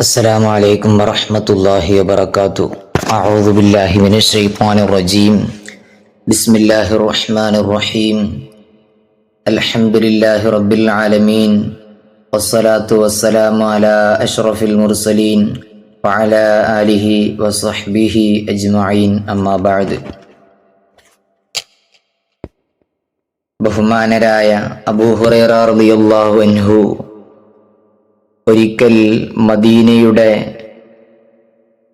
السلام عليكم ورحمة الله وبركاته أعوذ بالله من الشيطان الرجيم بسم الله الرحمن الرحيم الحمد لله رب العالمين والصلاة والسلام على أشرف المرسلين وعلى آله وصحبه أجمعين أما بعد بهمان رايا أبو هريرة رضي الله عنه ഒരിക്കൽ മദീനയുടെ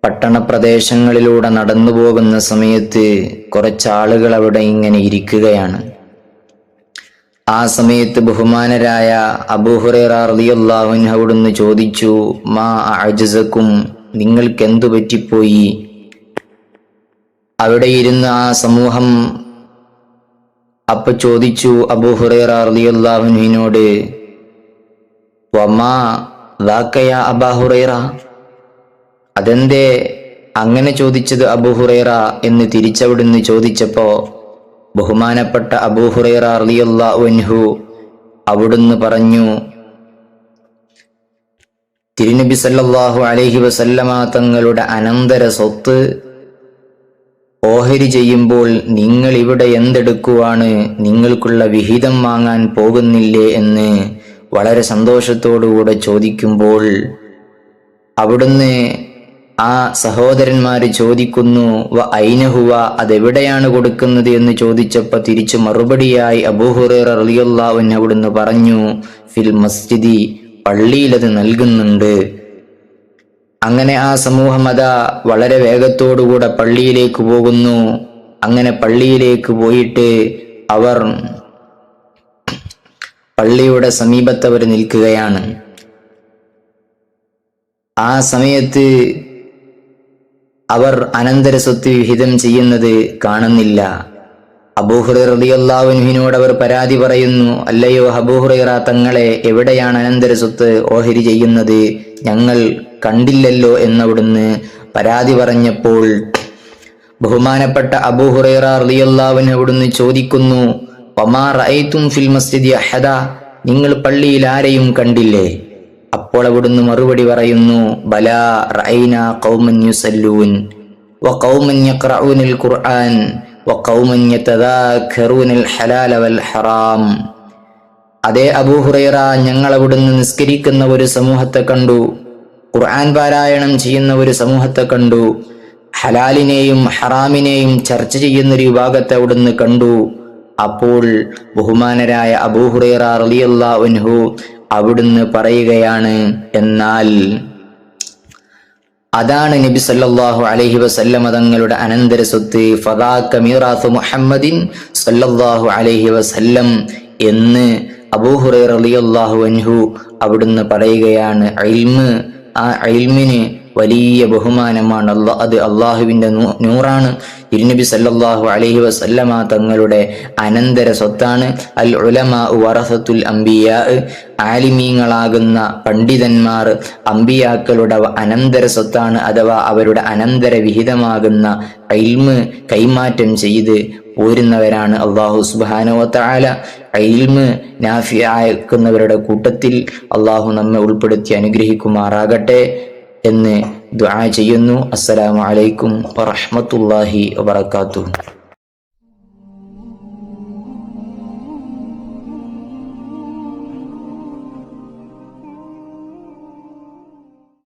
പട്ടണപ്രദേശങ്ങളിലൂടെ നടന്നു പോകുന്ന സമയത്ത് കുറച്ചാളുകൾ അവിടെ ഇങ്ങനെ ഇരിക്കുകയാണ്. ആ സമയത്ത് ബഹുമാനരായ അബൂഹുറൈറ ചോദിച്ചു മാ അജസക്കും നിങ്ങൾക്ക് എന്തു പറ്റിപ്പോയി? അവിടെ ഇരുന്ന് ആ സമൂഹം അപ്പൊ ചോദിച്ചു അബൂഹുറൈറ ദാക്കയ അബാഹുറൈറ അതെന്തേ അങ്ങനെ ചോദിച്ചത് അബൂഹുറൈറ എന്ന് തിരിച്ചവിടുന്ന് ചോദിച്ചപ്പോ ബഹുമാനപ്പെട്ട അബൂഹുറൈറ റളിയല്ലാഹു അവിടുന്ന് പറഞ്ഞു തിരുനബി സല്ലാഹു അലഹി വസല്ലമ തങ്ങളുടെ അനന്തര സ്വത്ത് ഓഹരി ചെയ്യുമ്പോൾ നിങ്ങൾ ഇവിടെ എന്തെടുക്കുവാണ്? നിങ്ങൾക്കുള്ള വിഹിതം വാങ്ങാൻ പോകുന്നില്ലേ എന്ന് വളരെ സന്തോഷത്തോടുകൂടെ ചോദിക്കുമ്പോൾ അവിടുന്ന് ആ സഹോദരന്മാർ ചോദിക്കുന്നു വ ഐനഹുവ അതെവിടെയാണ് കൊടുക്കുന്നത്? എന്ന് ചോദിച്ചപ്പോൾ തിരിച്ചു മറുപടിയായി അബൂഹുറേർ അറിയുള്ളവൻ അവിടുന്ന് പറഞ്ഞു ഫിൽ മസ്ജിദി പള്ളിയിലത് നൽകുന്നുണ്ട്. അങ്ങനെ ആ സമൂഹം അതാ വളരെ വേഗത്തോടുകൂടെ പള്ളിയിലേക്ക് പോകുന്നു. അങ്ങനെ പള്ളിയിലേക്ക് പോയിട്ട് അവർ പള്ളിയുടെ സമീപത്തവർ നിൽക്കുകയാണ്. ആ സമയത്ത് അവർ അനന്തര സ്വത്ത് വിഹിതം ചെയ്യുന്നത് കാണുന്നില്ല. അബൂഹുററിയല്ലാവിനോട് അവർ പരാതി പറയുന്നു അല്ലയോ അബൂഹുറൈറ തങ്ങളെ എവിടെയാണ് അനന്തര സ്വത്ത് ഓഹരി ചെയ്യുന്നത്? ഞങ്ങൾ കണ്ടില്ലല്ലോ എന്നവിടുന്ന് പരാതി പറഞ്ഞപ്പോൾ ബഹുമാനപ്പെട്ട അബൂഹുറൈറ അവിടുന്ന് ചോദിക്കുന്നു ഫിൽ മസ്ജിദി അഹദ. നിങ്ങൾ പള്ളിയിൽ ആരെയും കണ്ടില്ലേ? അപ്പോൾ അവിടുന്ന് മറുപടി പറയുന്നു ബല ഖൗമൻ യുസല്ലൂൻ. യഖറഊനൽ ഖുർആൻ. യതദാക്കറൂനൽ ഹലാല വൽ ഹറാം. അതേ അബൂഹുറൈറ ഞങ്ങൾ അവിടുന്ന് നിസ്കരിക്കുന്ന ഒരു സമൂഹത്തെ കണ്ടു. ഖുർആൻ പാരായണം ചെയ്യുന്ന ഒരു സമൂഹത്തെ കണ്ടു. ഹലാലിനെയും ഹറാമിനെയും ചർച്ച ചെയ്യുന്ന ഒരു വിഭാഗത്തെ അവിടുന്ന് കണ്ടു. അപ്പോൾ ബഹുമാനരായ അബൂഹുറൈറ അവിടുന്ന് പറയുകയാണ് എന്നാൽ അതാണ് നബി സല്ലാഹു അലഹി വസല്ലമ തങ്ങളുടെ അനന്തര സ്വത്ത്. മുഹമ്മദിൻ സല്ലല്ലാഹു അലൈഹി വസല്ലം എന്ന് റളിയല്ലാഹു അൻഹു അവിടുന്ന് പറയുകയാണ്. ഇൽമ് ആ ഇൽമിന് വലിയ ബഹുമാനമാണ് അല്ലാ അത് അള്ളാഹുവിന്റെ നൂറാണ്. തിരുനബി സല്ലാഹു അലഹി വസല്ലമ തങ്ങളുടെ അനന്തര സ്വത്താണ്. അൽ ഉലമ വറസത്തുൽ അംബിയ ആലിമീങ്ങളാകുന്ന പണ്ഡിതന്മാർ അംബിയാക്കളുടെ അനന്തര സ്വത്താണ് അഥവാ അവരുടെ അനന്തര വിഹിതമാകുന്ന ഇൽമ് കൈമാറ്റം ചെയ്ത് പോരുന്നവരാണ് അള്ളാഹു സുബാനവത്താല അയിൽമ് നാഫി അയക്കുന്നവരുടെ കൂട്ടത്തിൽ അള്ളാഹു നമ്മെ ഉൾപ്പെടുത്തി അനുഗ്രഹിക്കുമാറാകട്ടെ എന്ന് ദുആ ചെയ്യുന്നു. അസ്സലാമു അലൈക്കും വറഹ്മത്തുള്ളാഹി വബറകാതുഹു.